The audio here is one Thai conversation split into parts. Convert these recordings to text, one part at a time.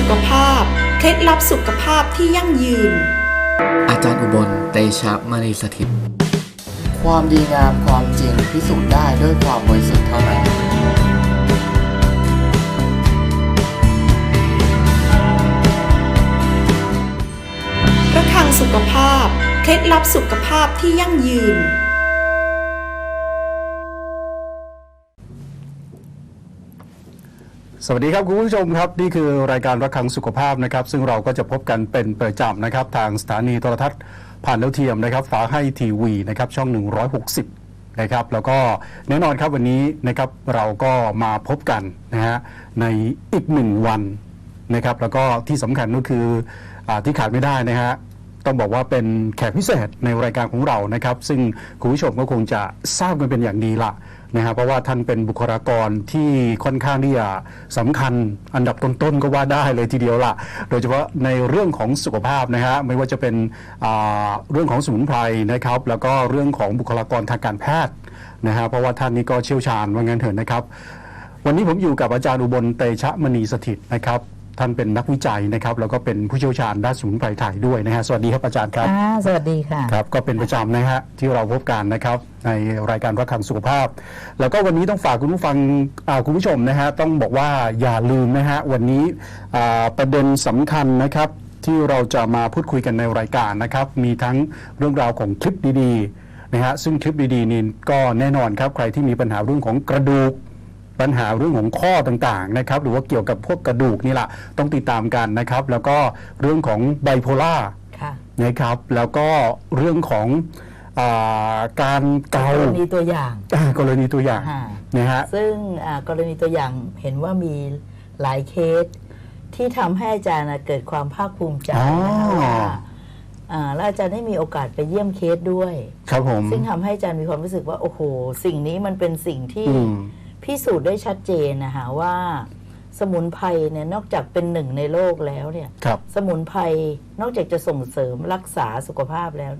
สุขภาพ เคล็ดลับสุขภาพที่ยั่งยืน อาจารย์อุบลเตชะมณีสถิต ความดีงามความจริงพิสูจน์ได้ด้วยความบริสุทธิ์เท่านั้นระฆังสุขภาพ เคล็ดลับสุขภาพที่ยั่งยืน สวัสดีครับคุณผู้ชมครับ นี่คือรายการระคังสุขภาพนะครับ ซึ่งเราก็จะพบกันเป็นประจำนะครับ ทางสถานีโทรทัศน์ผ่านดาวเทียมนะครับฟ้าให้ทีวีนะครับช่อง 160 นะครับ แล้วก็แน่นอนครับวันนี้นะครับเราก็มาพบกันนะฮะในอีกหนึ่งวันนะครับ แล้วก็ที่สำคัญก็คืออที่ขาดไม่ได้นะฮะ ต้องบอกว่าเป็นแขกพิเศษในรายการของเรานะครับ ซึ่งคุณผู้ชมก็คงจะทราบกันเป็นอย่างดีละนะครับเพราะว่าท่านเป็นบุคลากรที่ค่อนข้างที่จะสำคัญอันดับต้นๆก็ว่าได้เลยทีเดียวละโดยเฉพาะในเรื่องของสุขภาพนะฮะไม่ว่าจะเป็นเรื่องของสมุนไพรนะครับ แล้วก็เรื่องของบุคลากรทางการแพทย์นะฮะเพราะว่าท่านนี้ก็เชี่ยวชาญว่างั้นเถอะนะครับ วันนี้ผมอยู่กับอาจารย์อุบลเตชะมณีสถิตนะครับ ท่านเป็นนักวิจัยนะครับแล้วก็เป็นผู้เชี่ยวชาญด้านสมุนไพรไทยด้วยนะฮะสวัสดีครับอาจารย์ครับ อ่าสวัสดีค่ะ ครับก็เป็นประจำนะฮะที่เราพบกันนะครับในรายการรักขังสุขภาพ แล้วก็วันนี้ต้องฝากคุณผู้ฟังอ่าคุณผู้ชมนะฮะต้องบอกว่าอย่าลืมนะฮะวันนี้อ่าประเด็นสำคัญนะครับที่เราจะมาพูดคุยกันในรายการนะครับมีทั้งเรื่องราวของคลิปดีๆนะฮะซึ่งคลิปดีๆนี่ก็แน่นอนครับใครที่มีปัญหาเรื่องของกระดูก ปัญหาเรื่องของข้อต่างๆนะครับหรือว่าเกี่ยวกับพวกกระดูกนี่แหละต้องติดตามกันนะครับ แล้วก็เรื่องของไบโพล่าค่ะนะครับ แล้วก็เรื่องของอาการเกากรณีตัวอย่างอ่ากรณีตัวอย่างค่ะนะฮะซึ่งอ่ากรณีตัวอย่างเห็นว่ามีหลายเคส ที่ทำให้อาจารย์น่ะเกิดความภาคภูมิใจนะคะว่าอ่าแล้วอาจารย์ได้มีโอกาสไปเยี่ยมเคสด้วย ครับผมซึ่งทำให้อาจารย์มีความรู้สึกว่าโอ้โห สิ่งนี้มันเป็นสิ่งที่ อืม พิสูจน์ได้ชัดเจนนะคะว่า สมุนไพรเนี่ยนอกจากเป็นหนึ่งในโลกแล้วเนี่ยครับสมุนไพรนอกจากจะส่งเสริมรักษาสุขภาพแล้ว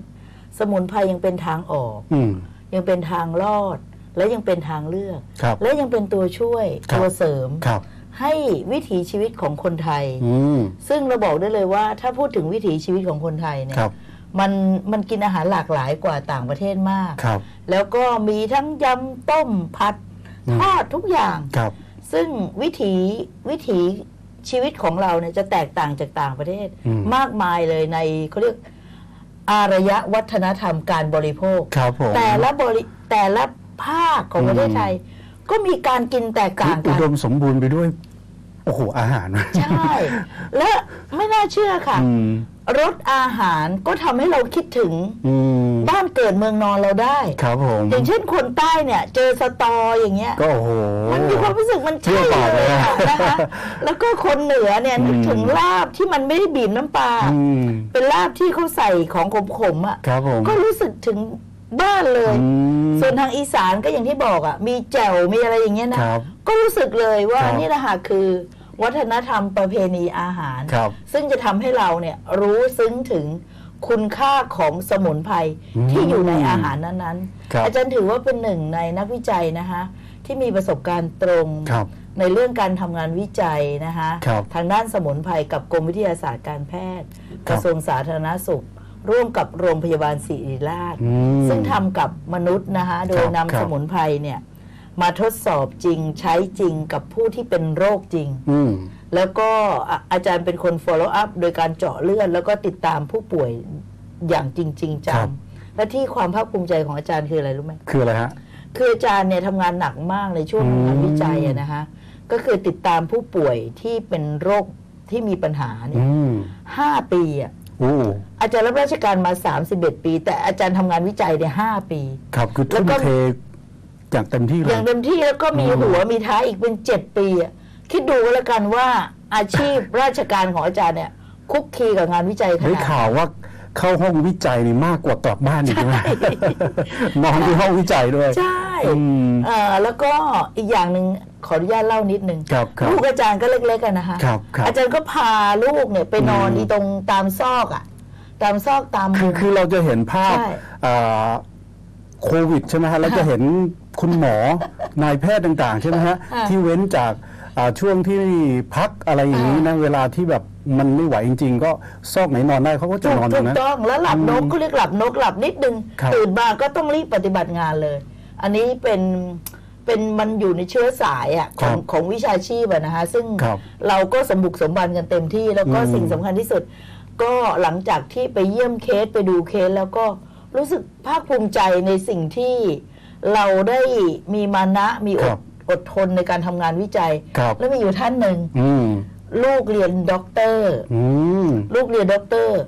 สมุนไพรยังเป็นทางออกอืมยังเป็นทางรอด และยังเป็นทางเลือกครับและยังเป็นตัวช่วยครับตัวเสริมครับให้วิถีชีวิตของคนไทยอืมซึ่งเราบอกได้เลยว่า ถ้าพูดถึงวิถีชีวิตของคนไทยเนี่ยครับมันมันกินอาหารหลากหลายกว่าต่างประเทศมากครับแล้วก็มีทั้งยำต้มผัดอืม ทอดทุกอย่างครับ ซึ่งวิถีวิถีชีวิตของเราเนี่ยจะแตกต่างจากต่างประเทศ อืม มากมายเลยในเขาเรียกอารยวัฒนธรรมการบริโภค ครับผม แต่ละบริแต่ละภาคของประเทศอืมไทย ก็มีการกินแตกคือต่างอุกัน ดมสมบูรณ์ไปด้วย โอ้โห อาหาร ใช่ และไม่น่าเชื่อค่ะอืมรสอาหารก็ทำให้เราคิดถึงอืมบ้านเกิดเมืองนอนเราได้ ครับผมอย่างเช่นคนใต้เนี่ย เจอสตออย่างเงี้ยก็โอ้โหมันมีความรู้สึกมันเชื่ใช่อปากเลเลยยอะอะนะคะแล้วก็คนเหนือเนี่ยนึกถึงลาบที่มันไม่ได้บีบน้ำปลาอืมเป็นลาบที่เขาใส่ของขมๆอะครับผมก็รู้สึกถึง บ้านเลย อืม ส่วนทางอีสานก็อย่างที่บอกอะมีแจ่วมีอะไรอย่างเงี้ยนะ ครับก็รู้สึกเลยว่าครับนี่นะคะคือ วัฒนธรรมประเพณีอาหาร ครับซึ่งจะทำให้เราเนี่ยรู้ซึ้งถึงคุณค่าของสมุนไพรอืมที่อยู่ในอาหารนั้นครับ ๆ อาจารย์ถือว่าเป็นหนึ่งในนักวิจัยนะคะที่มีประสบการณ์ตรง ครับ ในเรื่องการทำงานวิจัยนะคะครับทางด้านสมุนไพรกับกรมวิทยาศาสตร์การแพทย์ครับกระทรวงสาธารณสุข ร่วมกับโรงพยาบาลศิริราชอืมซึ่งทำกับมนุษย์นะคะโดยครับนำครับสมุนไพรเนี่ยมาทดสอบจริงใช้จริงกับผู้ที่เป็นโรคจริงอืมแล้วก็อะอาจารย์เป็นคน follow up โดยการเจาะเลือดแล้วก็ติดตามผู้ป่วยอย่างจริงๆครัจับงและที่ความภาคภูมิใจของอาจารย์คืออะไรรู้ไหมคืออะไรฮะคืออาจารย์เนี่ยทำงานหนักมากในช่วงอืมงานวิจัยอะนะคะก็คือติดตามผู้ป่วยที่เป็นโรคที่มีปัญหาเนี่อืยมห้าปีอะโอ้อาจารย์รับราชการมา 31 ปี แต่อาจารย์ทำงานวิจัยเนี่ยห้าปี ครับคือแล้ทุ่วมก็เทอย่างเต็มที่เลอย ย่างเต็มที่แล้วก็มีอืม หัวมีท้ายอีกเป็นเจ็ดปีอะคิดดูก็แล้วกันว่าอาชีพ ราชการของอาจารย์เนี่ยคุกคีกับงานวิจัยขได้นาดข่าวว่าเข้าห้องวิจัยนี่มากกว่ากลับบ้านอีกนะ นอนที่ห้องวิจัยด้วย ใช่อืม เอ่อแล้วก็อีกอย่างหนึ่ง ขออนุญาตเล่านิดนึงครับครับลูกอาจารย์ก็เล็กๆกันนะคะครับครับอาจารย์ก็พาลูกเนี่ยไปนอนอืมอีตรงตามซอกอะ ตามซอกตามคืมุอมคือเราจะเห็นภาพใช่เอ่อโควิดใช่ไหมฮะเราจะเห็นคุณหมอนายแพทย์ต่าง ๆ ใช่ไหมฮะค่ะที่เว้นจากอ่าช่วงที่พักอะไรอย่างนี้นะเวลาที่แบบมันไม่ไหวจริง ๆ ก็ซอกไหนนอนได้เขาก็จะถูกนอนตรถูงกนั้นต้องแล้วหลับนกก็เรียกหลับนกหลับนิดนึงครับตื่นมาก็ต้องรีบปฏิบัติงานเลย อันนี้เป็น เป็นมันอยู่ในเชื้อสายอะของของวิชาชีพอะนะคะซึ่งครับเราก็สมบุกสมบันกันเต็มที่ แล้วก็อืมสิ่งสำคัญที่สุด ก็หลังจากที่ไปเยี่ยมเคสไปดูเคสแล้วก็รู้สึกภาคภูมิใจในสิ่งที่เราได้มีมานะมีอครัดบอดทนในการทำงานวิจัยครับแล้วมีอยู่ท่านหนึ่งอืมลูกเรียนด็อกเตอร์อืมลูกเรียนด็อกเตอร์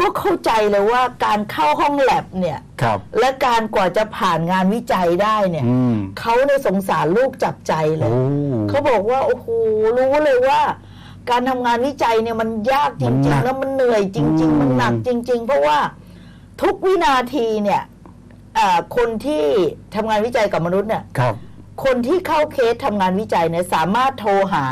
ก็เข้าใจเลยว่าการเข้าห้องแลบเนี่ยครับ และการกว่าจะผ่านงานวิจัยได้เนี่ยอืม เขาเนี่ยสงสารลูกจับใจเลโอ้ ย เขาบอกว่า โอ้โหรู้เลยว่า การทำงานวิจัยเนี่ยมันยากจมันหรินังกๆ แล้วมันเหนื่อยจริง อืม ๆ มันหนักจริง ๆ เพราะว่าทุกวินาทีเนี่ยอ่าคนที่ทำงานวิจัยกับมนุษย์เนี่ย ครับ คนที่เข้าเคสทำงานวิจัยเนี่ยสามารถโทรหา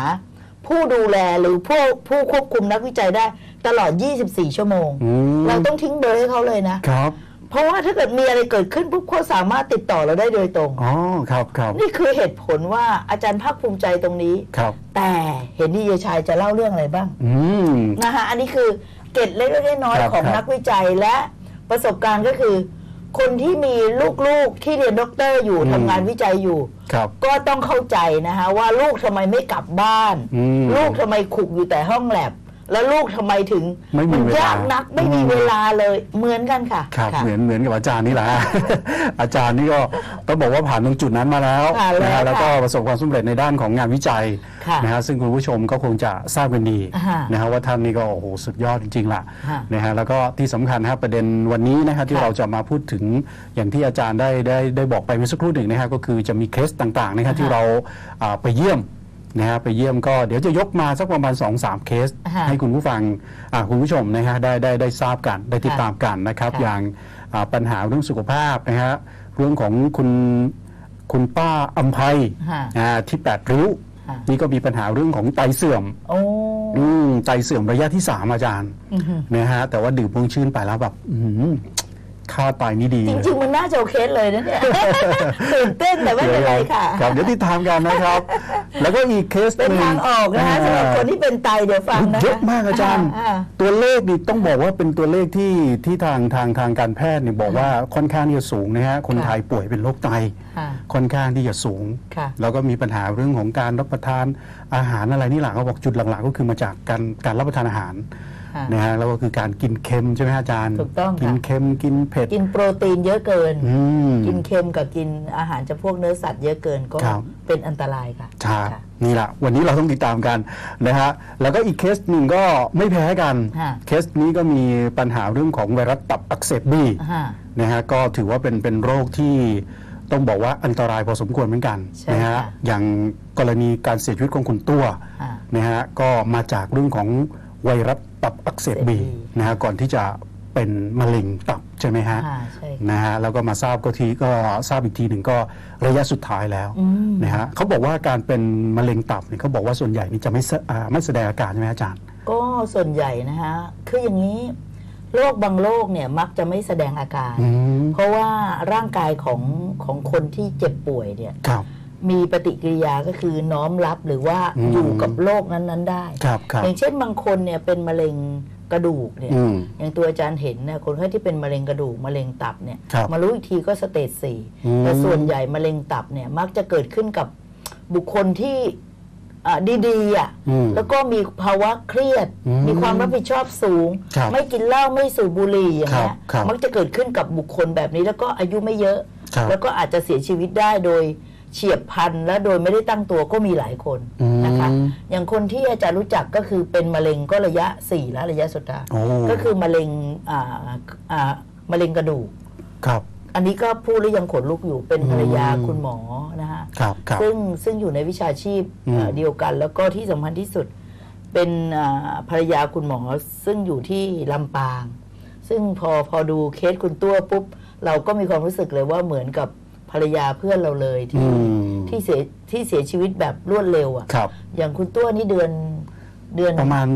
ผู้ดูแลหรือผู้ผู้ควบคุมนักวิจัยได้ตลอด 24 ชั่วโมง อืมเราต้องทิ้งเบอร์ให้เขาเลยนะ ครับเพราะว่าถ้าเกิดมีอะไรเกิดขึ้นปุ๊บเขาสามารถติดต่อเราได้โดยตรง อ๋อครับครับนี่คือเหตุผลว่าอาจารย์ภาคภูมิใจตรงนี้ ครับ แต่เห็นดีเยชายจะเล่าเรื่องอะไรบ้าง อืม นะคะอันนี้คือเกร็ดเล็กๆน้อยครับๆของครับ นักวิจัยและประสบการณ์ก็คือ คนที่มีลูกๆที่เรียนด็อกเตอร์อยู่อืมทำงานวิจัยอยู่ครับ ก็ต้องเข้าใจนะคะว่าลูกทำไมไม่กลับบ้านอืมลูกทำไมขุกอยู่แต่ห้องแลบ แล้วลูกทำไมถึงไม่มีนเวลายากนักไม่มีอืม เวลาเลยเหมือนกันค่ะครับค่ะเหมือนเหมือนกับอาจารย์นี่แหละ อาจารย์นี่ก็ต้องบอกว่าผ่านตรงจุดนั้นมาแล้วผ่านแล้วนะฮะแล้วก็ค่ะประสบความสำเร็จในด้านของงานวิจัยค่ะนะฮะซึ่งคุณผู้ชมก็คงจะทราบกันดีอ่าฮะนะฮะว่าท่านนี่ก็โอ้โหสุดยอดจริงๆล่ะฮะนะฮะแล้วก็ที่สำคัญนะครับประเด็นวันนี้นะฮะที่ค่ะเราจะมาพูดถึงอย่างที่อาจารย์ได้ได้ได้บอกไปเมื่อสักครู่หนึ่งนะฮะก็คือจะมีเคสต่างๆนะฮะที่เราอ่าไปเยี่ยม นะฮะไปเยี่ยมก็เดี๋ยวจะยกมาสักประมาณ2อสเคสค่ะให้คุณผู้ฟังอ่าคุณผู้ชมนะฮะได้ได้ได้ทราบกันได้ติดค่ะตามกันนะครับ ค่ะ อย่างอ่าปัญหาเรื่องสุขภาพนะฮะเรื่องของคุณคุณป้าอัมภัยค่ะอ่าที่แปดริ้ว ค่ะนี่ก็มีปัญหาเรื่องของไตเสื่อมโอ้อืมไตเสื่อมระยะที่สามอาจารย์ อื้อหือนะฮะแต่ว่าดื่มพวงชื่นไปแล้วแบบอื้อหือ ค่าไตนี่ดีจเลยริงๆ มันน่าจะโอเคสเลยนะเนี่ยตื่นเต้นแต่ไม่เป็นไรค่ะครับเดี๋ยวติดตามกันนะครับ แล้วก็อีกเคสเป็นหงทางออกนะคะสำหรับคนที่เป็นไตเดี๋ยวฟังนะคะเยอะมากอาจารย์อ่าตัวเลขนี่ต้องบอกว่าเป็นตัวเลขที่ที่ทางทางทางการแพทย์เนี่ยบอกว่าค่อนข้างที่จะสูงนะฮะคนค่ะไทยป่วยเป็นโรคไตค่ะค่อนข้างที่จะสูงค่ะแล้วก็มีปัญหาเรื่องของการรับประทานอาหารอะไรนี่แหละเขาบอกจุดหลักๆ ก็คือมาจากการการรับประทานอาหารค่ะ นะฮะแล้วก็คือการกินเค็มใช่ไหมฮะอาจารย์ ถูกต้องค่ะ กินเค็มกินเผ็ด กินโปรตีนเยอะเกิน อืม กินเค็มกับกินอาหารจำพวกเนื้อสัตว์เยอะเกินก็ครับ เป็นอันตรายค่ะใช่ค่ะนี่แหละวันนี้เราต้องติดตามกันนะฮะแล้วก็อีกเคสหนึ่งก็ไม่แพ้กัน ค่ะ เคสนี้ก็มีปัญหาเรื่องของไวรัสตับอักเสบบีอ่า นะฮะก็ถือว่าเป็นเป็นโรคที่ต้องบอกว่าอันตรายพอสมควรเหมือนกันใช่นะฮะค่ะอย่างกรณีการเสียชีวิตของคุณตัวอ่านะฮะก็มาจากเรื่องของไวรัส ตับอักเสบบีอักเสบบีนะฮะก่อนที่จะเป็นมะเร็งตับใช่ไหมฮะอ่าใช่ค่ะนะฮะแล้วก็มาทราบก็ทีก็ทราบอีกทีหนึ่งก็ระยะสุดท้ายแล้วอืมนะฮะเขาบอกว่าการเป็นมะเร็งตับเนี่ยเขาบอกว่าส่วนใหญ่นี่จะไม่แสอ่าไม่แสดงอาการใช่ไหมอาจารย์ ก็ส่วนใหญ่นะฮะคืออย่างนี้โรคบางโรคเนี่ยมักจะไม่แสดงอาการอืมเพราะว่าร่างกายของของคนที่เจ็บป่วยเนี่ยครับ มีปฏิกิริยาก็คือน้อมรับหรือว่าอืม อยู่กับโรคนั้นๆได้ ครับครับ อย่างเช่นบางคนเนี่ยเป็นมะเร็งกระดูกเนี่ย อืมอย่างตัวอาจารย์เห็นนะคนไข้ที่เป็นมะเร็งกระดูกมะเร็งตับเนี่ย ครับมารู้อีกทีก็สเตจสี่อืม แต่ส่วนใหญ่มะเร็งตับเนี่ยมักจะเกิดขึ้นกับบุคคลที่อะดีๆอะ อืม แล้วก็มีภาวะเครียด อืมมีความรับผิดชอบสูง ครับไม่กินเหล้าไม่สูบบุหรี่อย่างเงี้ยครับครับมักจะเกิดขึ้นกับบุคคลแบบนี้แล้วก็อายุไม่เยอะ ครับแล้วก็อาจจะเสียชีวิตได้โดย เฉียบพลันและโดยไม่ได้ตั้งตัวก็มีหลายคนนะคะอืมอย่างคนที่อาจารย์รู้จักก็คือเป็นมะเร็งก็ระยะ 4 และระยะสุดท้ายโอ้ก็คือมะเร็งอ่าอ่ามะเร็งกระดูกครับ อันนี้ก็พูดแล้วยังขนลุกอยู่เป็นภรรยาอืมคุณหมอนะฮะครับครับซึ่งซึ่งอยู่ในวิชาชีพอืมเอ่อเดียวกัน แล้วก็ที่สำคัญที่สุดเป็นอ่าภรรยาคุณหมอซึ่งอยู่ที่ลำปาง ซึ่งพอพอดูเคสคุณตัวปุ๊บ เราก็มีความรู้สึกเลยว่าเหมือนกับ ภรรยาเพื่อนเราเลยที่อืมที่เสียที่เสียชีวิตแบบรวดเร็วอะครับ อย่างคุณตัวนี่เดือนเดือนประมาณ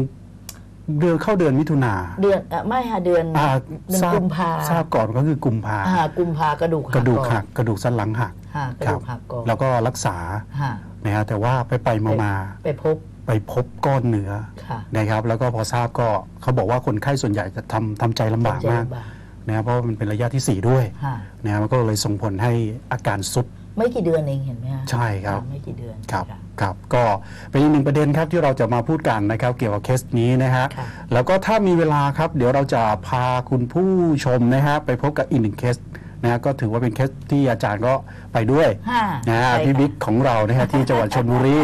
เดือนเข้าเดือนมิถุนาเดือนเอ่อไม่ค่ะเดือนอ่าเดือนทราบกุมภาทราบก่อนก็คือกุมภาอ่ากุมภากระดูกหักกระดูกอนหักกระดูกสันหลังหักค่ะกระดูกหักก่อนแล้วก็รักษาค่ะนะฮะแต่ว่าไปไปมามาไปพบไปพบก้อนเนื้อค่ะนะครับ แล้วก็พอทราบก็เขาบอกว่าคนไข้ส่วนใหญ่จะทำทำใจลำบากมากใจลำบาก นะครับเพราะว่ามันเป็นระยะที่ 4 ด้วยค่ะ นะครับมันก็เลยส่งผลให้อาการสุดไม่กี่เดือนเองเห็นไหมคะใช่ครับ ไม่กี่เดือนครับะ ครับก็เป็นอีกหนึ่งประเด็นครับที่เราจะมาพูดกันนะครับ เกี่ยวกับเคสนี้นะฮะค่ะแล้วก็ถ้ามีเวลาครับ เดี๋ยวเราจะพาคุณผู้ชมนะฮะไปพบกับอีกหนึ่งเคสนะฮะก็ถือว่าเป็นเคสที่อาจารย์ก็ไปด้วยห้านะฮะใช่พี่ค่ะบิ๊กของเรานะฮะที่จังหวัดชนบุรี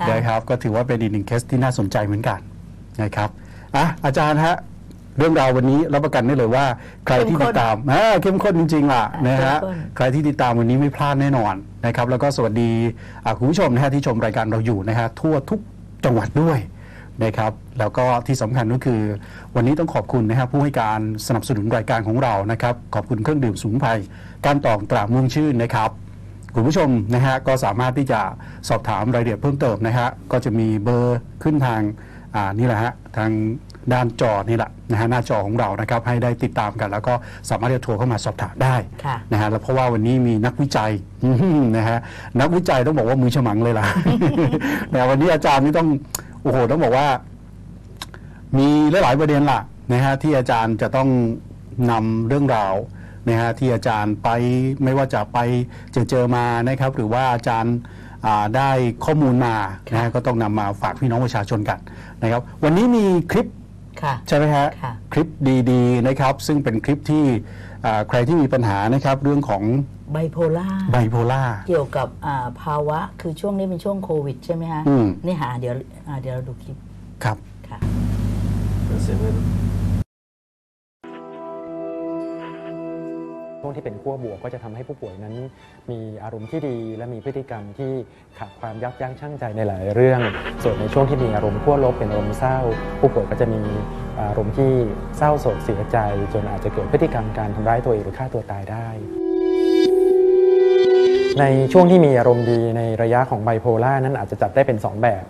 ค่ะ นะครับก็ถือว่าเป็นอีกหนึ่งเคสที่น่าสนใจเหมือนกันนะครับอะอาจารย์ฮะ เรื่องราววันนี้รับประกันได้เลยว่า ใครที่ติดตามอ่าเข้มข้นจริงๆล่ะนะฮะเข้มข้นใครที่ติดตามวันนี้ไม่พลาดแน่นอนนะครับ แล้วก็สวัสดีอ่าคุณผู้ชมนะฮะที่ชมรายการเราอยู่นะฮะทั่วทุกจังหวัดด้วยนะครับแล้วก็ที่สำคัญก็คือ วันนี้ต้องขอบคุณนะฮะผู้ให้การสนับสนุนรายการของเรานะครับ ขอบคุณเครื่องดื่มสมุนไพรการตองตราม่วงชื่นนะครับคุณผู้ชมนะฮะก็สามารถที่จะสอบถามรายละเอียดเพิ่มเติมนะฮะก็จะมีเบอร์ขึ้นทางอ่านี่แหละฮะทาง ด้านจอนี่แหละนะฮะหน้าจอของเรานะครับให้ได้ติดตามกัน แล้วก็สามารถจะโทรเข้ามาสอบถามได้ค่ะนะฮะแล้วเพราะว่าวันนี้มีนักวิจัยนะฮะนักวิจัยต้องบอกว่ามือฉมังเลยล่ะแต่วันนี้อาจารย์นี่ต้องโอ้โหต้องบอกว่า มีหลายๆประเด็นล่ะนะฮะที่อาจารย์จะต้องนำเรื่องราวนะฮะที่อาจารย์ไปไม่ว่าจะไปเจอเจอมานะครับ หรือว่าอาจารย์อ่าได้ข้อมูลมานะฮะก็ต้องนำมาฝากพี่น้องประชาชนกันนะครับ วันนี้มีคลิป ค่ะ ใช่ไหมฮะค่ะ คลิปดีๆนะครับซึ่งเป็นคลิปที่อ่าใครที่มีปัญหานะครับเรื่องของไบโพล่าไบโพล่า เกี่ยวกับอ่าภาวะคือช่วงนี้เป็นช่วงโควิดใช่ไหมฮะอืม นี่หาเดี๋ยวอ่าเดี๋ยวเราดูคลิปครับ ค่ะช่ว งที่เป็นขั้วบวกก็จะทำให้ผู้ป่วยนั้น มีอารมณ์ที่ดี และมีพฤติกรรมที่ขาดความยับยั้งชั่งใจในหลายเรื่อง ส่วนในช่วงที่มีอารมณ์ขั้วลบเป็นอารมณ์เศร้า ผู้ป่วยก็จะมีอารมณ์ที่เศร้าโศกเสียใจ จนอาจจะเกิดพฤติกรรมการทำร้ายตัวเองหรือฆ่าตัวตายได้ในช่วงที่มีอารมณ์ดีในระยะของไบโพล่านั้นอาจจะจัดได้เป็น 2 แบบ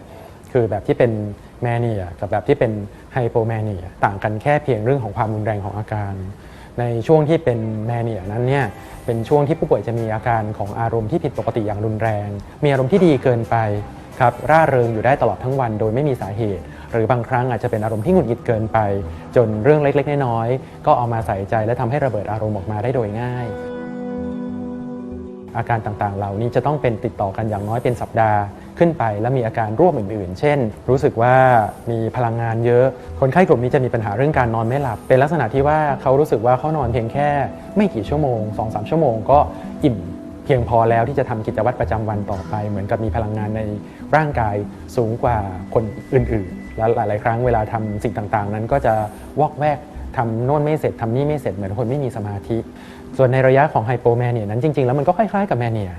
คือแบบที่เป็นแมเนียกับแบบที่เป็นไฮโปแมเนียต่างกันแค่เพียงเรื่องของความรุนแรงของอาการ ในช่วงที่เป็นแมเนียนั้นเนี่ยเป็นช่วงที่ผู้ป่วยจะมีอาการของอารมณ์ที่ผิดปกติอย่างรุนแรง มีอารมณ์ที่ดีเกินไปครับร่าเริงอยู่ได้ตลอดทั้งวันโดยไม่มีสาเหตุ หรือบางครั้งอาจจะเป็นอารมณ์ที่หงุดหงิดเกินไป จนเรื่องเล็กๆน้อยๆก็เอามาใส่ใจและทำให้ระเบิดอารมณ์ออกมาได้โดยง่าย อาการต่างๆ เหล่านี้จะต้องเป็นติดต่อกันอย่างน้อยเป็นสัปดาห์ ขึ้นไป และมีอาการร่วมอื่นๆ เช่น รู้สึกว่ามีพลังงานเยอะ คนไข้กลุ่มนี้จะมีปัญหาเรื่องการนอนไม่หลับ เป็นลักษณะที่ว่าเขารู้สึกว่าเขานอนเพียงแค่ไม่กี่ชั่วโมง 2-3 ชั่วโมงก็อิ่มเพียงพอแล้วที่จะทำกิจวัตรประจำวันต่อไป เหมือนกับมีพลังงานในร่างกายสูงกว่าคนอื่นๆ และหลาย ๆ ครั้งเวลาทำสิ่งต่างๆ นั้นก็จะวอกแวกทำโน่นไม่เสร็จทำนี่ไม่เสร็จเหมือนคนไม่มีสมาธิ ส่วนในระยะของไฮโปแมเนียนั้นจริง ๆ แล้วมันก็คล้าย ๆ กับแมเนีย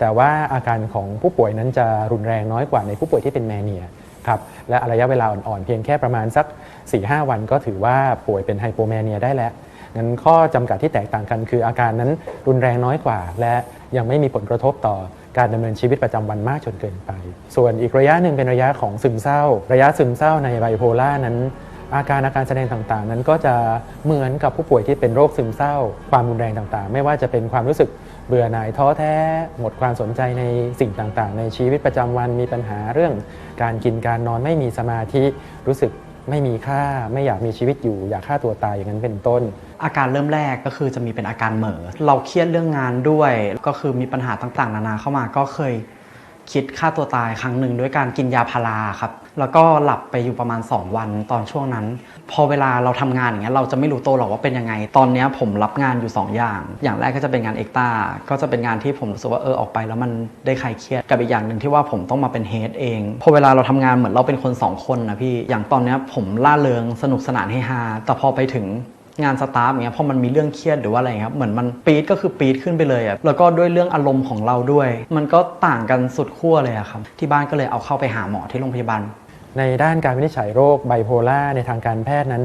แต่ว่าอาการของผู้ป่วยนั้นจะรุนแรงน้อยกว่าในผู้ป่วยที่เป็นแมเนียครับและระยะเวลาอ่อนๆ เพียงแค่ประมาณสัก 4-5 วันก็ถือว่าป่วยเป็นไฮโปแมเนียได้แล้วงั้นข้อจำกัดที่แตกต่างกันคืออาการนั้นรุนแรงน้อยกว่า และยังไม่มีผลกระทบต่อการดำเนินชีวิตประจำวันมากจนเกินไป ส่วนอีกระยะหนึ่งเป็นระยะของซึมเศร้า ระยะซึมเศร้าในไบโพล่านั้น อาการอาการแสดงต่างๆ นั้นก็จะเหมือนกับผู้ป่วยที่เป็นโรคซึมเศร้า ความรุนแรงต่างๆ ไม่ว่าจะเป็นความรู้สึก เบื่อหน่ายท้อแท้ หมดความสนใจในสิ่งต่างๆ ในชีวิตประจำวันมีปัญหาเรื่อง การกินการนอนไม่มีสมาธิรู้สึกไม่มีค่าไม่อยากมีชีวิตอยู่ อยากฆ่าตัวตายอย่างนั้นเป็นต้น อาการเริ่มแรกก็คือจะมีเป็นอาการเหม่อเราเครียดเรื่องงานด้วย ก็คือมีปัญหาต่างๆ นานาเข้ามาก็เคย คิดฆ่าตัวตายครั้งหนึ่งด้วยการกินยาพาราครับ แล้วก็หลับไปอยู่ประมาณ 2 วันตอนช่วงนั้น พอเวลาเราทำงานอย่างเงี้ยเราจะไม่รู้ตัวหรอกว่าเป็นยังไง ตอนนี้ผมรับงานอยู่ 2 อย่าง อย่างแรกก็จะเป็นงานเอกตาก็จะเป็นงานที่ผมรู้สึกว่าเออออกไปแล้วมันได้คลายเครียด กับอีกอย่างหนึ่งที่ว่าผมต้องมาเป็นเฮดเอง พอเวลาเราทำงานเหมือนเราเป็นคนสองคนนะพี่ อย่างตอนนี้ผมล่าเริงสนุกสนานเฮฮา แต่พอไปถึง งานสตาฟอย่างเงี้ยพอมันมีเรื่องเครียดหรือว่าอะไรครับเหมือนมันปี๊ดก็คือปี๊ดขึ้นไปเลยอะแล้วก็ด้วยเรื่องอารมณ์ของเราด้วย มันก็ต่างกันสุดขั้วเลยอะครับที่บ้านก็เลยเอาเข้าไปหาหมอที่โรงพยาบาลในด้านการวินิจฉัยโรคไบโพล่าในทางการแพทย์นั้น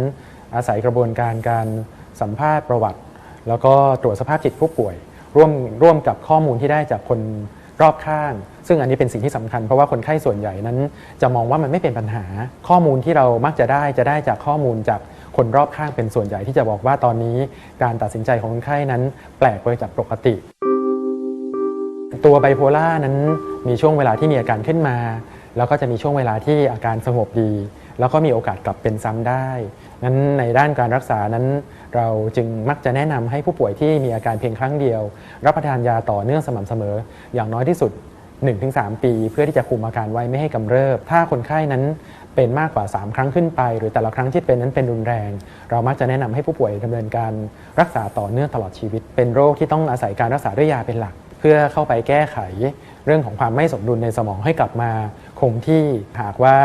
อาศัยกระบวนการการสัมภาษณ์ประวัติ แล้วก็ตรวจสภาพจิตผู้ป่วย ร่วมร่วมกับข้อมูลที่ได้จากคนรอบข้าง ซึ่งอันนี้เป็นสิ่งที่สำคัญเพราะว่าคนไข้ส่วนใหญ่นั้น จะมองว่ามันไม่เป็นปัญหาข้อมูลที่เรามักจะได้จะได้จากข้อมูลจาก คนรอบข้างเป็นส่วนใหญ่ที่จะบอกว่าตอนนี้การตัดสินใจของคนไข้นั้นแปลกไปจากปกติ ตัวไบโพล่านั้นมีช่วงเวลาที่มีอาการขึ้นมา แล้วก็จะมีช่วงเวลาที่อาการสงบดี แล้วก็มีโอกาสกลับเป็นซ้ำได้นั้นในด้านการรักษานั้น เราจึงมักจะแนะนำให้ผู้ป่วยที่มีอาการเพียงครั้งเดียว รับประทานยาต่อเนื่องสม่ำเสมอ อย่างน้อยที่สุด 1-3 ปี เพื่อที่จะคุมอาการไว้ไม่ให้กำเริบ ถ้าคนไข้นั้นเป็นมากกว่า 3 ครั้งขึ้นไป หรือแต่ละครั้งที่เป็นนั้นเป็นรุนแรง เรามักจะแนะนำให้ผู้ป่วยดำเนินการรักษาต่อเนื่องตลอดชีวิต เป็นโรคที่ต้องอาศัยการรักษาด้วยยาเป็นหลัก เพื่อเข้าไปแก้ไข เรื่องของความไม่สมดุลในสมองให้กลับมาคงที่หากว่า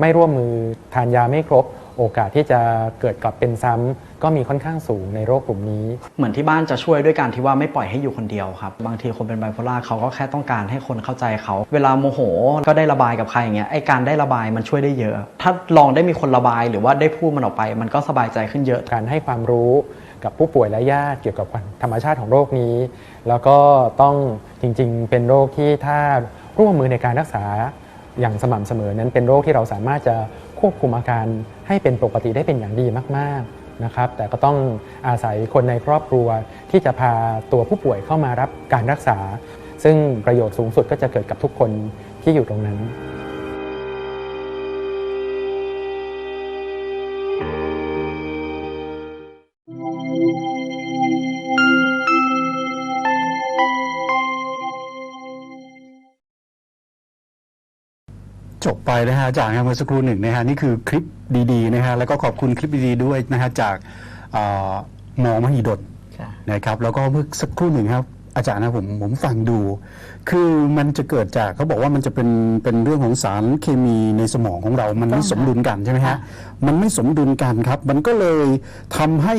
ไม่ร่วมมือทานยาไม่ครบ โอกาสที่จะเกิดกลับเป็นซ้ำก็มีค่อนข้างสูงในโรคกลุ่มนี้ เหมือนที่บ้านจะช่วยด้วยการที่ว่าไม่ปล่อยให้อยู่คนเดียวครับบางทีคนเป็นไบโพล่าเขาก็แค่ต้องการให้คนเข้าใจเขา เวลาโมโหก็ได้ระบายกับใครอย่างเงี้ยไอการได้ระบายมันช่วยได้เยอะ ถ้าลองได้มีคนระบายหรือว่าได้พูดมันออกไป มันก็สบายใจขึ้นเยอะการให้ความรู้กับผู้ป่วยและญาติเกี่ยวกับธรรมชาติของโรคนี้ แล้วก็ต้องจริงๆ เป็นโรคที่ถ้าร่วมมือในการรักษาอย่างสม่ำเสมอนั้นเป็นโรคที่เราสามารถจะ ควบคุมอาการให้เป็นปกติได้เป็นอย่างดีมาก ๆนะครับ แต่ก็ต้องอาศัยคนในครอบครัวที่จะพาตัวผู้ป่วยเข้ามารับการรักษา ซึ่งประโยชน์สูงสุดก็จะเกิดกับทุกคนที่อยู่ตรงนั้น จบไปนะฮะอาจารย์ครับเมื่อสักครู่หนึ่งนะฮะนี่คือคลิปดีๆนะฮะแล้วก็ขอบคุณคลิปดีๆด้วยนะฮะจากเอ่อหมอมหิดลค่ะนะครับแล้วก็เมื่อสักครู่หนึ่งครับอาจารย์นะผมผมฟังดู คือมันจะเกิดจากเขาบอกว่ามันจะเป็นเป็นเรื่องของสารเคมีในสมองของเรา มันไม่ต้องสมดุลกันใช่ไหมฮะค่ะมันไม่สมดุลกันครับ มันก็เลยทำให้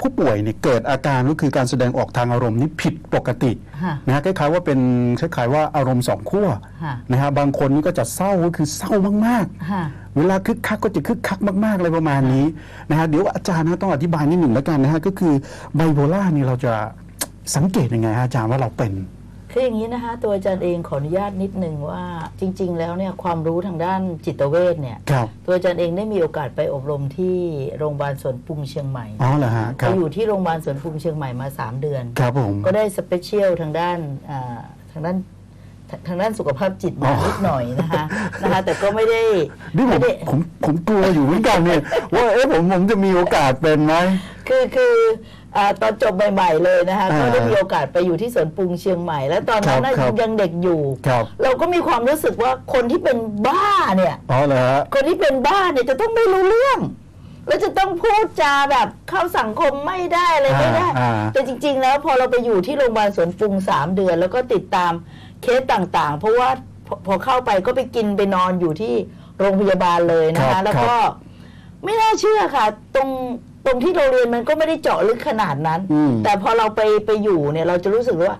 ผู้ป่วยเนี่ยเกิดอาการก็คือการแสดงออกทางอารมณ์นี่ผิดปกติค่ะนะฮะคล้ายๆว่าเป็นคล้ายๆว่าอารมณ์สองขั้วค่ะนะฮะบางคนนี่ก็จะเศร้าก็คือเศร้ามากๆค่ะเวลาคึกคักก็จะคึกคักมากๆเลยประมาณนี้นะฮะเดี๋ยวอาจารย์นะต้องอธิบายนิดหนึ่งแล้วกันนะฮะก็คือไบโพล่านี่เราจะสังเกตยังไงฮะอาจารย์ว่าเราเป็น คืออย่างนี้นะคะตัวอาจารย์เองขออนุญาตนิดนึงว่าจริง ๆ แล้วเนี่ยความรู้ทางด้านจิตเวชเนี่ยครับตัวอาจารย์เองได้มีโอกาสไปอบรมที่โรงพยาบาลสวนปรุงเชียงใหม่อ๋อเหรอฮะคไปรับอยู่ที่โรงพยาบาลสวนปรุงเชียงใหม่มา 3 เดือน ครับผม ก็ได้สเปเชียลทางด้านอ่าทางด้านทางทางด้านสุขภาพจิตมาอ๋อนิดหน่อยนะคะนะคะแต่ก็ไม่ได้นี่ผมไม่ได้ ผมผมกลัวอยู่เหมือนกันเนี่ย ว่าเอ๊ะผมผมจะมีโอกาสเป็นไหม คือคือ อ่าตอนจบใหม่ๆเลยนะคะอ่าก็ได้มีโอกาสไปอยู่ที่สวนปรุงเชียงใหม่ แล้วตอนนั้นน่ะครับยังเด็กอยู่ ครับ เราก็มีความรู้สึกว่าคนที่เป็นบ้าเนี่ย อ๋อเหรอฮะ คนที่เป็นบ้าเนี่ยจะต้องไม่รู้เรื่อง แล้วจะต้องพูดจาแบบเข้าสังคมไม่ได้อะไรไม่ได้ อ่าแต่จริง ๆ แล้วพอเราไปอยู่ที่โรงพยาบาลสวนปรุงสามเดือน แล้วก็ติดตามเคสต่างๆ เพราะว่าพอพอเข้าไปก็ไปกินไปนอนอยู่ที่โรงพยาบาลเลยนะครัคะ บแล้วครัก็บไม่น่าเชื่อค่ะ ตรง ตรงที่เราเรียนมันก็ไม่ได้เจาะลึกขนาดนั้นอืมแต่พอเราไปไปอยู่เนี่ยเราจะรู้สึกว่า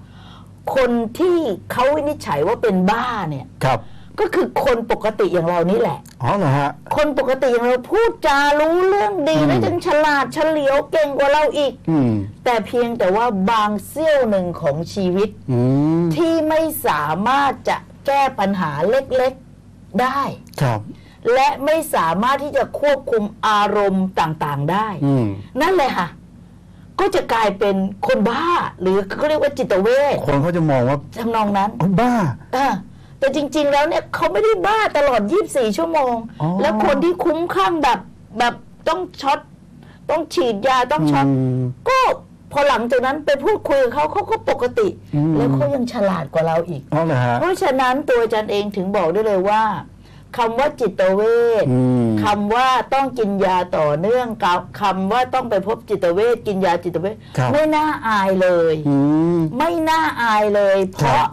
คนที่เขาวินิจฉัยว่าเป็นบ้าเนี่ยครับก็คือคนปกติอย่างเรานี่แหละ อ๋อเหรอฮะ คนปกติอย่างเราพูดจารู้เรื่องดีอืมและยังฉลาดเฉลียวเก่งกว่าเราอีกอืมแต่เพียงแต่ว่าบางเสี้ยวหนึ่งของชีวิตอืมที่ไม่สามารถจะแก้ปัญหาเล็กๆได้ ครับ และไม่สามารถที่จะควบคุมอารมณ์ต่างๆได้อืมนั่นเลยค่ะ ก็จะกลายเป็นคนบ้า หรือเขาเรียกว่าจิตเวชคนเขาจะมองว่าทำนองนั้นโอ้บ้าเออแต่จริง ๆ แล้วเนี่ยเขาไม่ได้บ้าตลอด 24 ชั่วโมงอ๋อแล้วคนที่คุ้มข้างแบบแบบต้องช็อตต้องฉีดยาต้องช็อตมก็พอหลังจากนั้นไปพูดคุยกับเขาเขาก็ปกติอืมแล้วเขายังฉลาดกว่าเราอีกอ๋อเหรอฮะเพราะฉะนั้นตัวอาจารย์เองถึงบอกได้เลยว่า คำว่าจิตเวชอืมคำว่าต้องกินยาต่อเนื่องกับคำว่าต้องไปพบจิตเวชกินยาจิตเวชครับไม่น่าอายเลยอืมไม่น่าอายเลย เพครัราะบ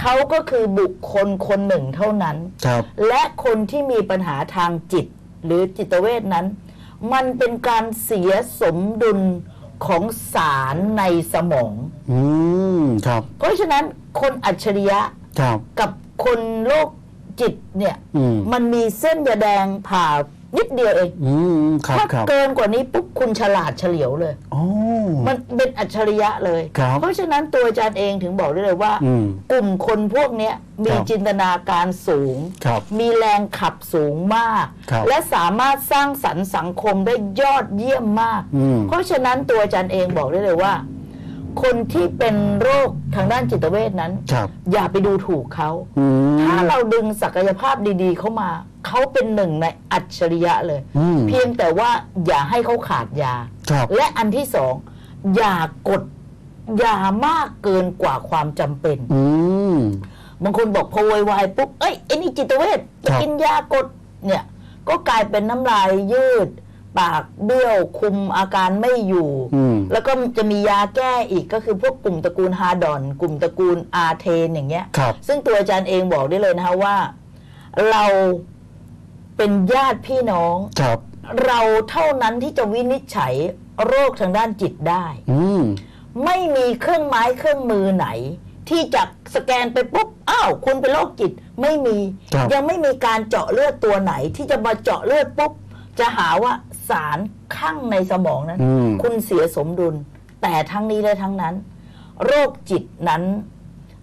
เขาก็คือบุคคลคนหนึ่งเท่านั้นครับและคนที่มีปัญหาทางจิต หรือจิตเวชนั้น มันเป็นการเสียสมดุลของสารในสมอง อืมครับ เพราะฉะนั้นคนอัจฉริยะครับกับคนโรค จิตเนี่ยอืมมันมีเส้นยาแดงผ่านิดเดียวเองอืมครับถ้าครับเกินกว่านี้ปุ๊บคุณฉลาดเฉลียวเลยโอ้มันเป็นอัจฉริยะเลยครับเพราะฉะนั้นตัวอาจารย์เองถึงบอกได้เลยว่าอืมกลุ่มคนพวกเนี้ยมีครับจินตนาการสูงครับมีแรงขับสูงมากครับและสามารถสร้างสรรค์สังคมได้ยอดเยี่ยมมากอืมเพราะฉะนั้นตัวอาจารย์เองบอกได้เลยว่า คนที่เป็นโรคทางด้านจิตเวชนั้น ครับอย่าไปดูถูกเขาอืม ถ้าเราดึงศักยภาพดีๆ เข้ามา เขาเป็นหนึ่งในอัจฉริยะเลย อืมเพียงแต่ว่าอย่าให้เขาขาดยา ครับ และอันที่สองอย่ากดยามากเกินกว่าความจำเป็น อืม บางคนบอกพอโวยวายปุ๊บ เอ้ยไอ้นี่จิตเวชจะครับ กินยากดเนี่ย ก็กลายเป็นน้ำลายยืด ปากเบี้ยวคุมอาการไม่อยู่ อืม แล้วก็จะมียาแก้อีกก็คือพวกกลุ่มตระกูลฮาร์ดอน กลุ่มตระกูลอาเทนอย่างเงี้ย ครับ ซึ่งตัวอาจารย์เองบอกได้เลยนะคะว่า เราเป็นญาติพี่น้อง ครับ เราเท่านั้นที่จะวินิจฉัยโรคทางด้านจิตได้ อืม ไม่มีเครื่องไม้เครื่องมือไหน ที่จะสแกนไปปุ๊บอ้าวคุณเป็นโรคจิตไม่มี ครับ ยังไม่มีการเจาะเลือดตัวไหน ที่จะมาเจาะเลือดปุ๊บ จะหาว่าสารข้างในสมองนั้น อืม คุณเสียสมดุล แต่ทั้งนี้และทั้งนั้น โรคจิตนั้น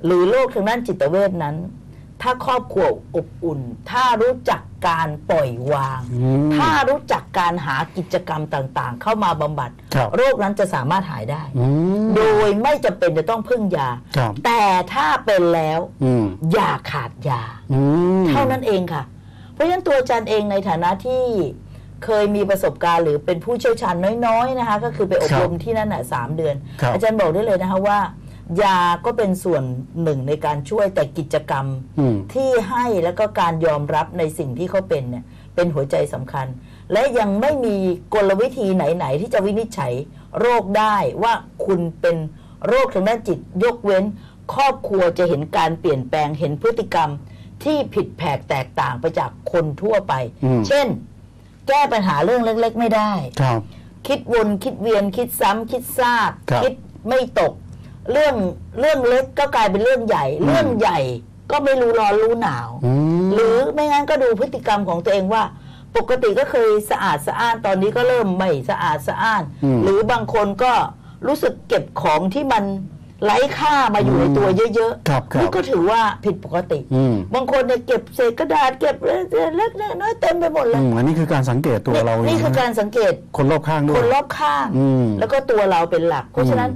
หรือโรคทางด้านจิตเวชนั้น ถ้าครอบครัวอบอุ่น ถ้ารู้จักการปล่อยวาง อืม ถ้ารู้จักการหากิจกรรมต่างๆ เข้ามาบำบัด ครับ โรคนั้นจะสามารถหายได้ อืม โดยไม่จำเป็นจะต้องพึ่งยา ครับ แต่ถ้าเป็นแล้วอืมอย่าขาดยา อืม เท่านั้นเองค่ะ เพราะฉะนั้นตัวอาจารย์เองในฐานะที่ เคยมีประสบการณ์หรือเป็นผู้เชี่ยวชาญน้อยๆนะคะ ก็คือไปอบรมที่นั่นน่ะสามเดือน ครับ อาจารย์บอกได้เลยนะคะว่า ยาก็เป็นส่วนหนึ่งในการช่วยแต่กิจกรรม อืม ที่ให้แล้วก็การยอมรับในสิ่งที่เขาเป็นเนี่ยเป็นหัวใจสำคัญ และยังไม่มีกลวิธีไหน ๆ ที่จะวินิจฉัยโรคได้ว่าคุณเป็นโรคทางด้านจิต ยกเว้น ครอบครัวจะเห็นการเปลี่ยนแปลงเห็นพฤติกรรมที่ผิดแผกแตกต่างไปจากคนทั่วไป อืม เช่น แก้ปัญหาเรื่องเล็ก ๆ ไม่ได้ ครับ คิดวนคิดเวียนคิดซ้ำคิดซากครับคิดไม่ตก เรื่องเรื่องเล็กก็กลายเป็นเรื่องใหญ่ เรื่องใหญ่ก็ไม่รู้ร้อนรู้หนาว อืม หรือไม่งั้นก็ดูพฤติกรรมของตัวเองว่า ปกติก็เคยสะอาดสะอ้านตอนนี้ก็เริ่มไม่สะอาดสะอ้าน อืม หรือบางคนก็รู้สึกเก็บของที่มัน ไร้ค่ามาอยู่ในตัวเยอะครับครับ นี่ก็ถือว่าผิดปกติ อืมบางคนเนี่ยเก็บเศษกระดาษเก็บเล็กๆน้อยๆเต็มไปหมดเลอืยมอันนี้คือการสังเกตตัวเราเองนี่คือนะการสังเกต คนรอบข้างด้วคยนรอบข้าง อืมแล้วก็ตัวเราเป็นหลัก เพราะฉะนั้น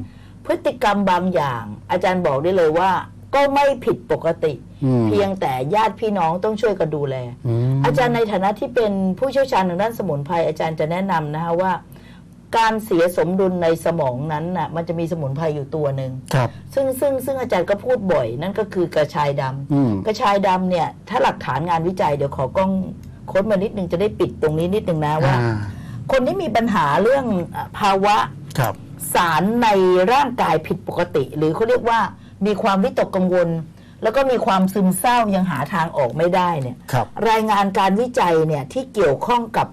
พฤติกรรมบางอย่าง อาจารย์บอกได้เลยว่า ก็ไม่ผิดปกติ อืม เพียงแต่ญาติพี่น้องต้องช่วยกันดูแล อืมอาจารย์ในฐานะที่เป็นผู้เชี่ยวชาญทางด้านสมุนไพรอาจารย์จะแนะนำนะคะว่า การเสียสมดุลในสมองนั้นน่ะ มันจะมีสมุนไพรอยู่ตัวหนึ่งครับซึ่งซึ่งซึ่งอาจารย์ก็พูดบ่อย นั่นก็คือกระชายดำอืมกระชายดำเนี่ย ถ้าหลักฐานงานวิจัยเดี๋ยวขอกล้องโค้ดมานิดนึงจะได้ปิดตรงนี้นิดนึงนะว่าอ่าคนที่มีปัญหาเรื่องอะภาวะครับ สารในร่างกายผิดปกติ หรือเขาเรียกว่ามีความวิตกกังวล แล้วก็มีความซึมเศร้ายังหาทางออกไม่ได้เนี่ยครับรายงานการวิจัยเนี่ยที่เกี่ยวข้องกับ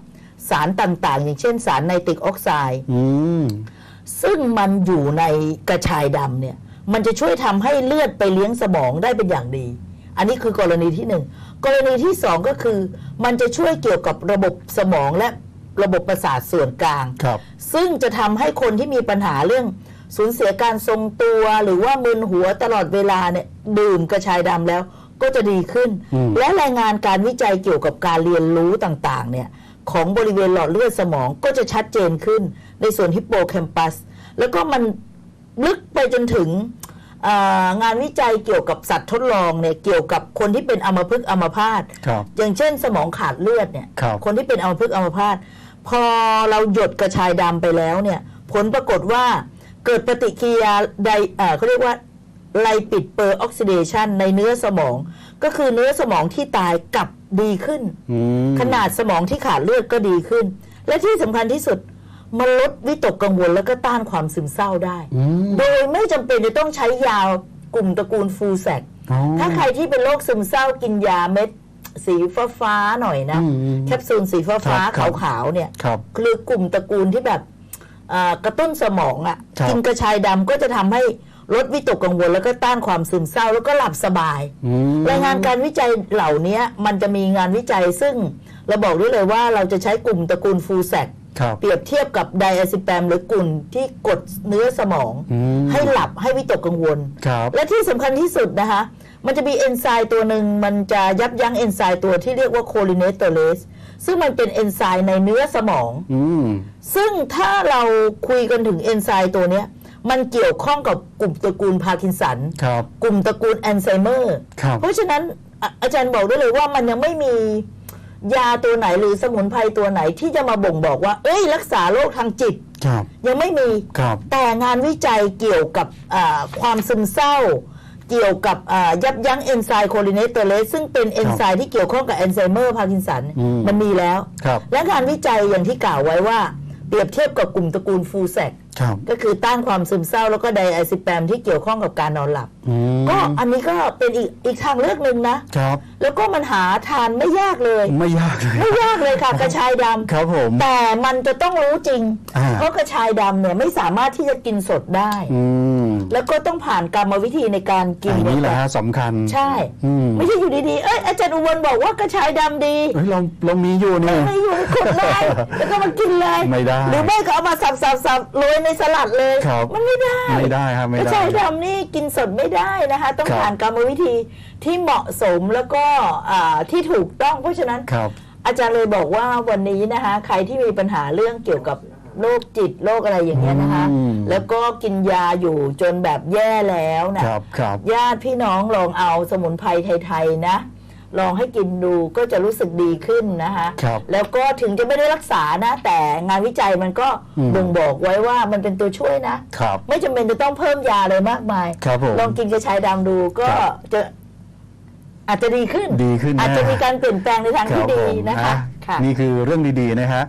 สารต่างๆ อย่างเช่นสารไนตริกออกไซด์อืมซึ่งมันอยู่ในกระชายดำเนี่ย มันจะช่วยทำให้เลือดไปเลี้ยงสมองได้เป็นอย่างดี อันนี้คือกรณีที่หนึ่งกรณีที่สองก็คือ มันจะช่วยเกี่ยวกับระบบสมองและระบบประสาทส่วนกลางครับซึ่งจะทำให้คนที่มีปัญหาเรื่องสูญเสียการทรงตัวหรือว่ามึนหัวตลอดเวลาเนี่ยดื่มกระชายดำแล้วก็จะดีขึ้นอืมและรายงานการวิจัยเกี่ยวกับการเรียนรู้ต่างๆ เนี่ย ของบริเวณหลอดเลือดสมองก็จะชัดเจนขึ้นในส่วนฮิปโปแคมปัส แล้วก็มันลึกไปจนถึงอ่างานวิจัยเกี่ยวกับสัตว์ทดลองเนี่ยเกี่ยวกับคนที่เป็นอัมพฤกษ์อัมพาตครับอย่างเช่น สมองขาดเลือดเนี่ยครับคนที่เป็นอัมพฤกษ์อัมพาตพอเราหยดกระชายดำไปแล้วเนี่ย ผลปรากฏว่าเกิดปฏิกิริยาใดเอ่อเขาเรียกว่า ไลปิดเปอร์ออกซิเดชันในเนื้อสมอง ก็คือเนื้อสมองที่ตายกลับดีขึ้นอืมขนาดสมองที่ขาดเลือดก็ดีขึ้น และที่สำคัญที่สุดมันลดวิตกกังวลแล้วก็ต้านความซึมเศร้าได้อืมโดยไม่จำเป็นจะต้องใช้ยากลุ่มตระกูลฟูแซกอ๋อถ้าใครที่เป็นโรคซึมเศร้ากินยาเม็ดสีฟ้าฟ้าๆหน่อยนะอืมแคปซูลสีฟ้าครัฟ้าบครับขาวๆเนี่ยครับคือกลุ่มตระกูลที่แบบอ่ากระตุ้นสมองอะ่ะครับกินกระชายดำก็จะทำให้ ลดวิตกกังวลแล้วก็ต้านความซึมเศร้าแล้วก็หลับสบายอืมรายงานการวิจัยเหล่านี้มันจะมีงานวิจัยซึ่งเราบอกได้เลยว่าเราจะใช้กลุ่มตระกูลฟูแซกครับเปรียบเทียบกับไดอะซิแปมหรือกลุ่มที่กดเนื้อสมองอืมให้หลับให้วิตกกังวลครับและที่สำคัญที่สุดนะคะ มันจะมีเอนไซม์ตัวหนึ่งมันจะยับยั้งเอนไซม์ตัวที่เรียกว่าโคลิเนสเตอเรสซึ่งมันเป็นเอนไซม์ในเนื้อสมองอืมซึ่งถ้าเราคุยกันถึงเอนไซม์ตัวเนี้ย มันเกี่ยวข้องกับกลุ่มตระกูลพาร์กินสัน ครับ กลุ่มตระกูลแอนไซเมอร์ ครับ เพราะฉะนั้นอะอาจารย์บอกได้เลยว่ามันยังไม่มียาตัวไหนหรือสมุนไพรตัวไหนที่จะมาบ่งบอกว่า เอ้ย รักษาโรคทางจิต ครับ ยังไม่มี ครับ แต่งานวิจัยเกี่ยวกับอ่าความซึมเศร้า เกี่ยวกับอ่ายับยั้งเอนไซม์โคลิเนเตเลสซึ่งเป็นเอนไซม์ที่เกี่ยวข้องกับแอนไซเมอร์พาร์กินสันอืม มันมีแล้ว ครับ และงานวิจัยอย่างที่กล่าวไว้ว่า เปรียบเทียบกับกลุ่มตระกูลฟูแซกครับก็คือต้านความซึมเศร้าแล้วก็ไดไอซิแปมที่เกี่ยวข้องกับการนอนหลับ อืมก็อันนี้ก็เป็นอีกอีกทางเลือกหนึ่งนะ ครับแล้วก็มันหาทานไม่ยากเลย ไม่ยากเลยไม่ยากเลยค่ะ กระชายดำครับผม แต่มันจะต้องรู้จริง อ่า เพราะกระชายดำเนี่ยไม่สามารถที่จะกินสดได้ อืม แล้วก็ต้องผ่านกรรมวิธีในการกินอันนี้แหละฮะสำคัญใช่อืมไม่ใช่อยู่ดีๆเอ้ยอาจารย์อุบลบอกว่ากระชายดำดีเฮ้ยเราเรามีอยู่เนี่ยไม่อยู่ขุดเลยแล้วก็มากินเลยไม่ได้หรือไม่ก็เอามาสับสับสับโรยในสลัดเลยครับมันไม่ได้ไม่ได้ครับไม่กระได้ชายดำนี่กินสดไม่ได้นะคะ ต้องครับผ่านกรรมวิธีที่เหมาะสมแล้วก็อ่าที่ถูกต้องเพราะฉะนั้นครับอาจารย์เลยบอกว่าวันนี้นะคะ ใครที่มีปัญหาเรื่องเกี่ยวกับ โรคจิตโรคอะไรอย่างเงี้ยนะคะ อืม แล้วก็กินยาอยู่จนแบบแย่แล้วนะ ครับครับ ญาติพี่น้องลองเอาสมุนไพรไทยๆนะ ลองให้กินดูก็จะรู้สึกดีขึ้นนะคะครับแล้วก็ถึงจะไม่ได้รักษานะ แต่งานวิจัยมันก็อืม บ่งบอกไว้ว่ามันเป็นตัวช่วยนะ ครับ ไม่จำเป็นจะต้องเพิ่มยาเลยมากมาย ครับผมลองกินกระชายดำดูก็ครับจะอาจจะดีขึ้น ดีขึ้นอาจจะแน่มีการเปลี่ยนแปลงในทางคที่รับดีผมนะคะ ค่ะ นี่คือเรื่องดีๆนะฮะ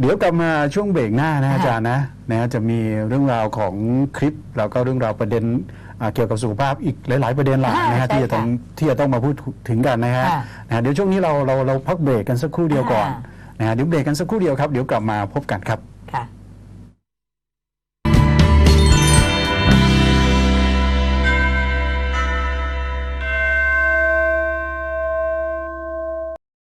เดี๋ยวกลับมาช่วงเบรกหน้านะค่ะอาจารย์นะนะฮะจะมีเรื่องราวของคลิป แล้วก็เรื่องราวประเด็นอ่าเกี่ยวกับสุขภาพอีกหลาย ๆ ประเด็นหลักนะฮะที่จะต้องที่จะต้องมาพูดถึงกันนะฮะนะฮะเดี๋ยวช่วงนี้เราเราเราพักเบรกกันสักครู่เดียวก่อนนะฮะเดี๋ยวเบรกกันสักครู่เดียวครับเดี๋ยวกลับมาพบกันครับ